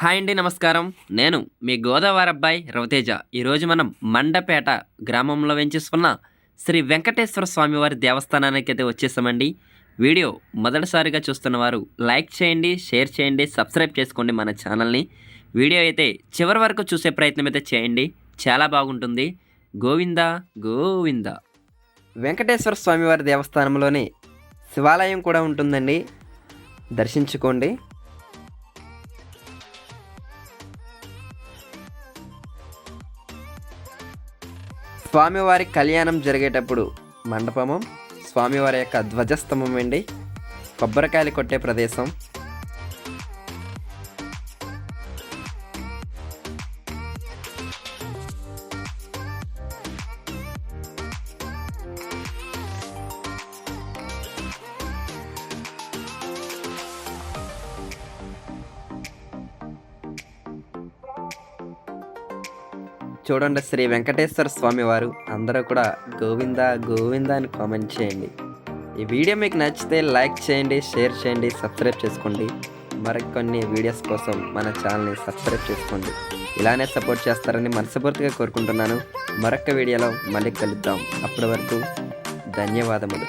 Hi అండి నమస్కారం. నేను మీ గోదావరి అబ్బాయి రవితేజ. ఈరోజు మనం మండపేట గ్రామంలో వెంచేసుకున్న శ్రీ వెంకటేశ్వర స్వామివారి దేవస్థానానికి అయితే వచ్చేసామండి. వీడియో మొదటిసారిగా చూస్తున్న వారు లైక్ చేయండి షేర్ చేయండి సబ్స్క్రైబ్ చేసుకోండి మన ఛానల్ని. వీడియో అయితే చివరి వరకు చూసే ప్రయత్నం అయితే చేయండి. చాలా బాగుంటుంది. గోవింద గోవింద. వెంకటేశ్వర స్వామివారి దేవస్థానంలోనే శివాలయం కూడా ఉంటుందండి. దర్శించుకోండి. స్వామివారి కళ్యాణం జరిగేటప్పుడు మండపము స్వామివారి యొక్క ధ్వజస్తంభం అండి కొబ్బరికాయలు కొట్టే ప్రదేశం చూడండి శ్రీ వెంకటేశ్వర స్వామి వారు. అందరూ కూడా గోవింద గోవింద అని కామెంట్ చేయండి. ఈ వీడియో మీకు నచ్చితే లైక్ చేయండి షేర్ చేయండి సబ్స్క్రైబ్ చేసుకోండి. మరికొన్ని వీడియోస్ కోసం మన ఛానల్ని సబ్స్క్రైబ్ చేసుకోండి. ఇలానే సపోర్ట్ చేస్తారని మనస్ఫూర్తిగా కోరుకుంటున్నాను. మరొక వీడియోలో మళ్ళీ కలుద్దాం. అప్పటి వరకు ధన్యవాదములు.